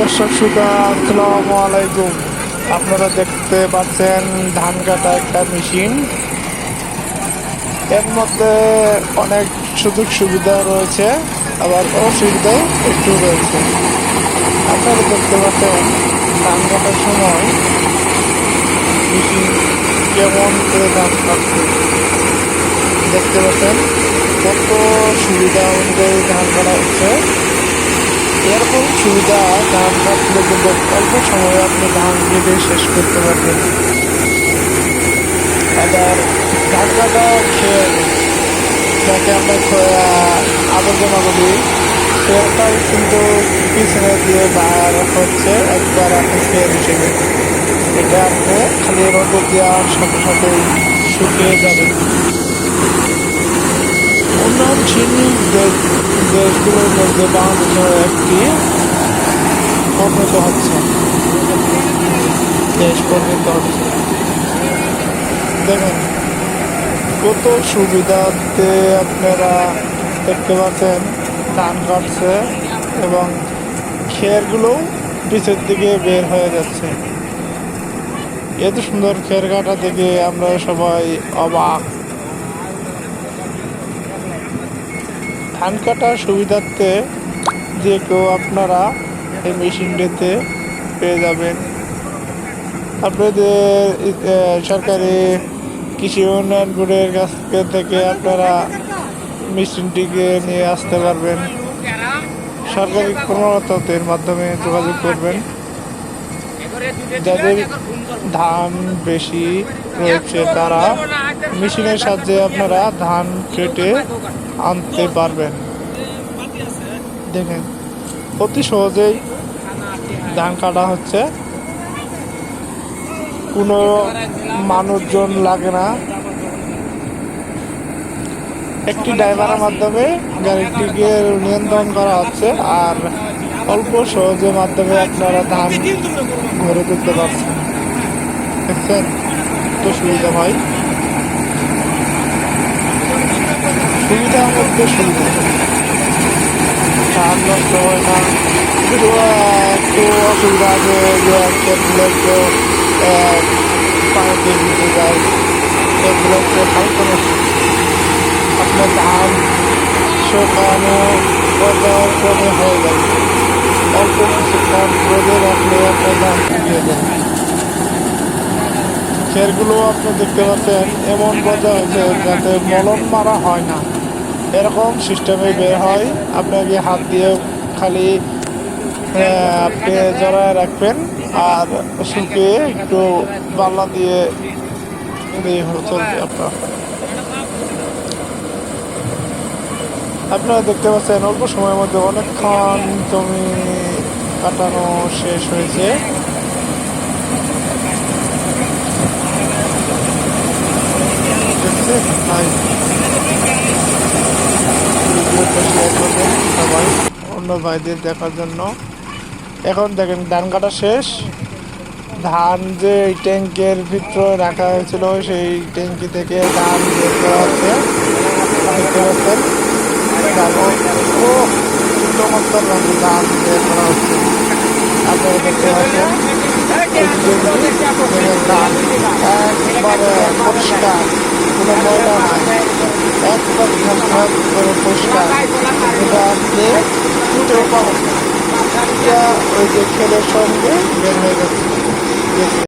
দর্শক শ্রোতা, আসসালামু আলাইকুম। আপনারা দেখতে পাচ্ছেন ধান কাটা একটা মেশিন। এর মধ্যে অনেক সুযোগ সুবিধা রয়েছে, আবার অসুবিধাও একটু রয়েছে। আপনারা দেখতে পাচ্ছেন ধান কাটার সময় মেশিন কেমন করে ধান কাটছে। দেখতে পাচ্ছেন কত সুবিধা অনুযায়ী ধান কাটা হচ্ছে। এরকম সুবিধা ধান কাটলে কিন্তু অল্প সময়ে আপনি ধান কেটে শেষ করতে পারবেন। আবার ধান কাটা যাকে আমরা আবর্জনা বলি, সেটাও কিন্তু পিছনে দিয়ে বার হচ্ছে একবার আপনি খেয়ে হিসেবে এটা আপনি খালি রোদে দেওয়ার সাথে সাথেই শুকিয়ে যাবে উন্নয়নশীল দেশ একটি। পরিণত হচ্ছে? দেশ হচ্ছে দেখেন, কত সুবিধাতে আপনারা দেখতে পাচ্ছেন, ধান কাটছে এবং খেরগুলো পিছের দিকে বের হয়ে যাচ্ছে। এত সুন্দর খের কাটা দেখে আমরা সবাই অবাক। ধান কাটার সুবিধার্থে যে কেউ আপনারা এই মেশিনটিতে পেয়ে যাবেন। আপনাদের সরকারি কৃষি উন্নয়ন বোর্ডের কাছ থেকে আপনারা মেশিনটিকে নিয়ে আসতে পারবেন। সরকারি কর্মরতদের মাধ্যমে যোগাযোগ করবেন। যাদের ধান বেশি রয়েছে, তারা মেশিনের সাহায্যে আপনারা ধান কেটে আনতে পারবেন। দেখেন, অতি সহজেই ধান কাটা হচ্ছে। কোনো মানুষজন লাগে না। একটি ড্রাইভারের মাধ্যমে গাড়িটিকে নিয়ন্ত্রণ করা হচ্ছে, আর অল্প সহজের মাধ্যমে আপনারা ধান ঘরে তুলতে পারছেন। দেখছেন? তো সুবিধা হয় সুবিধার মধ্যে সুবিধা। ধান নষ্ট হয় না। কিন্তু একটু অসুবিধা আছে যে একটু আহ, পানিতে যায়। সেগুলো একটু হালকা আপনার ধান শুকানো হয়ে যায় অল্প কিছুক্ষণ রোদে রাখলে আপনার ধান শুকিয়ে যায় খেরগুলো আপনি দেখতে পাচ্ছেন, এমন পর্যায়ে হয়েছে যাতে মলম মারা হয় না। এরকম সিস্টেমে বের হয়। আপনাকে হাত দিয়ে খালি আপনি জড়ায় রাখবেন আর শুকিয়ে একটু বাল্লা দিয়ে চলবে আপনার আপনারা দেখতে পাচ্ছেন, অল্প সময়ের মধ্যে অনেকক্ষণ জমি কাটানো শেষ হয়েছে। সবাই, অন্য ভাইদের দেখার জন্য। এখন দেখেন, ধান কাটা শেষ। ধান যে ট্যাঙ্কের ভিতরে রাখা হয়েছিল, সেই ট্যাঙ্কি থেকে ধান বের করা হচ্ছে। দেখতে পাচ্ছেন? ধান বের করা হচ্ছে আপনারা দেখতে একবারে ঝকঝক করে পরিষ্কার এটা ওই যে খেলের সঙ্গে বের হয়ে যাচ্ছে